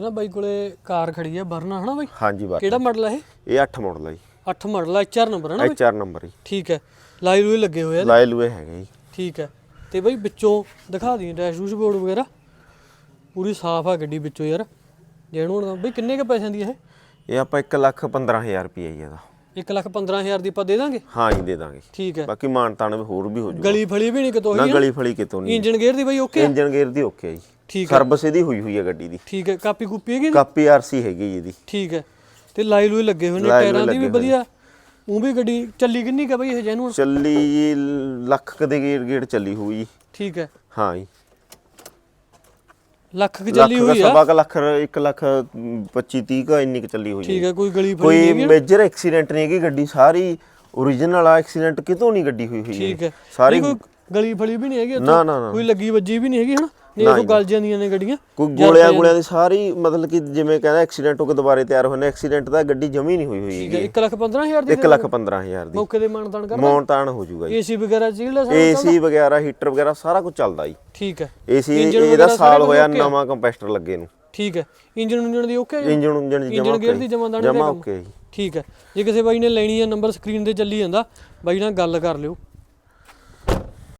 ਇੱਕ ਨਾ ਬਾਈ ਕੋਲੇ ਕਾਰ ਖੜੀ ਆ ਵਰਨਾ ਹਨਾ ਬਾਈ? ਹਾਂਜੀ ਬਾਤ ਕਿਹੜਾ ਮਾਡਲ ਹੈ ਇਹ? ਇਹ 8 ਮਾਡਲ ਹੈ ਜੀ। 8 ਮਾਡਲ ਆ ਐਚਆਰ ਨੰਬਰ ਹੈ ਨਾ ਬਾਈ? ਇਹ 4 ਨੰਬਰ ਜੀ। ਠੀਕ ਹੈ। ਲਾਈ ਲੂਈ ਲੱਗੇ ਹੋਏ ਆ ਲਾਏ ਲੂਏ ਹੈਗੇ ਜੀ। ਠੀਕ ਹੈ। ਤੇ ਬਾਈ ਵਿੱਚੋਂ ਦਿਖਾ ਦੀ ਡੈਸ਼ਬੋਰਡ ਬੋਰਡ ਵਗੈਰਾ। ਪੂਰੀ ਸਾਫ਼ ਆ ਗੱਡੀ ਵਿੱਚੋਂ ਯਾਰ। ਜੈਨੂਨ ਦਾ ਬਈ ਕਿੰਨੇ ਕ ਪੈਸਿਆਂ ਦੀ ਇਹ? ਇਹ ਆਪਾਂ 1 ਲੱਖ 15000 ਰੁਪਏ ਜੀ ਇਹਦਾ। 1 ਲੱਖ 15000 ਦੀ ਆਪਾਂ ਦੇ ਦਾਂਗੇ? ਹਾਂ ਜੀ ਦੇ ਦਾਂਗੇ। ਠੀਕ ਹੈ। ਬਾਕੀ ਮਾਨ ਤਾਨ ਵੀ ਹੋਰ ਵੀ ਹੋ ਜੂ ਗਲੀ ਫਲੀ ਵੀ ਨਹੀਂ ਕਿਤੋਂ ਨਾ ਹੀ ਗਲੀ ਫਲੀ ਕਿਤੋਂ ਨਹੀਂ। ਇੰਜਨ ਗੇਅਰ ਦੀ ਬਾਈ ਓਕੇ ਇੰਜਨ ਗੇਅਰ ਦੀ ਓਕੇ ਜੀ। ਠੀਕ ਹੈ। ਸਰਵਿਸ ਇਹਦੀ ਹੋਈ ਹੋਈ ਹੈ ਗੱਡੀ ਦੀ। ਠੀਕ ਹੈ ਕਾਪੀ ਕੂਪੀ ਹੈਗੀ? ਕਾਪੀ ਆਰਸੀ ਹੈਗੀ ਜੀ ਇਹਦੀ। ਠੀਕ ਹੈ ਤੇ ਲਾਈ ਲੂਈ ਲੱਗੇ ਹੋਏ ਨੇ ਟਾਇਰਾਂ ਦੀ ਵੀ ਲੱਗੇ ਹੋਏ ਵਧੀਆ। ਉਹ ਵੀ ਗੱਡੀ ਚੱਲੀ ਕਿੰਨੀ ਕਾ ਬਈ ਇਹ ਜੈਨੂਨ ਚੱਲੀ ਜੀ ਲੱਖ ਕੁ ਦੇ ਗੇੜ ਗੇੜ ਚੱਲੀ ਹੋਈ ਜੀ। ਠੀਕ ਹੈ। ਹਾਂ ਜੀ। ਲੱਖ ਕੁ ਲੱਖ ਚੱਲੀ ਦਾ ਹੋਈ ਆ? ਸਵਾ ਕੁ ਲੱਖ 1 ਲੱਖ 25 30 ਕਾ ਇੰਨੀ ਕੁ ਚੱਲੀ ਹੋਈ ਠੀਕ ਹੈ ਕੋਈ ਗਲੀ ਫਲੀ ਕੋਈ ਮੇਜਰ ਐਕਸੀਡੈਂਟ ਨਹੀਂ ਹੈਗੀ ਗੱਡੀ ਸਾਰੀ ਓਰੀਜਨਲ ਆ। ਐਕਸੀਡੈਂਟ ਕਿਤੋਂ ਨਹੀਂ ਗੱਡੀ ਹੋਈ ਹੋਈ ਠੀਕ ਹੈ। ਸਾਰੀ ਨਹੀਂ ਕੋਈ ਗਲੀ ਫਲੀ ਵੀ ਨਹੀਂ ਹੈਗੀ ਉੱਥੇ ਨਾ ਨਾ ਨਾ। ਕੋਈ ਲੱਗੀ ਵੱਜੀ ਵੀ ਨਹੀਂ ਹੈਗੀ ਹਨਾ? ਨਹੀਂ ਉਹ ਗਲ ਜਾਂਦੀਆਂ ਨੇ ਗੱਡੀਆਂ। ਕੋਈ ਗੋਲਿਆਂ ਗੋਲਿਆਂ ਦੀ ਸਾਰੀ ਮਤਲਬ ਕਿ ਜਿਵੇਂ ਕਹਿੰਦਾ ਐਕਸੀਡੈਂਟ ਹੋ ਕੇ ਦੁਬਾਰੇ ਤਿਆਰ ਹੋਣੇ ਐਕਸੀਡੈਂਟ ਦਾ ਗੱਡੀ ਜਮੀ ਨਹੀਂ ਹੋਈ ਹੋਈ ਹੈ 1 ਲੱਖ 15000 ਦੀ 1 ਲੱਖ 15000 ਦੀ। ਮੌਕੇ ਦੇ ਮਾਨਤਾਨ ਕਰ ਮੌਨ ਤਾਨ ਹੋ ਜਾਊਗਾ ਜੀ। ਏਸੀ ਵਗੈਰਾ ਜਿਹੜਾ ਸਾਰਾ ਏਸੀ ਵਗੈਰਾ ਹੀਟਰ ਵਗੈਰਾ ਸਾਰਾ ਕੁਝ ਚੱਲਦਾ ਜੀ। ਠੀਕ ਹੈ। ਏਸੀ ਇਹਦਾ ਸਾਲ ਹੋਇਆ? ਨਵਾਂ ਕੰਪੈਸਟਰ ਲੱਗੇ ਨੂੰ। ਠੀਕ ਹੈ। ਇੰਜਨ ਉਂਜਨ ਦੀ ਓਕੇ ਇੰਜਨ ਉਂਜਨ ਜਮਾ ਇੰਜਨ ਗੇਅਰ ਦੀ ਜਮਾਦਾਨੀ ਜਮਾ ਓਕੇ ਜੀ। ਠੀਕ ਹੈ। ਜੇ ਕਿਸੇ ਬਾਈ ਨੇ ਲੈਣੀ ਹੈ ਨੰਬਰ ਸਕਰੀਨ ਤੇ ਚੱਲੀ ਜਾਂਦਾ। ਬਾਈ ਨਾਲ ਗੱਲ ਕਰ ਲਿਓ।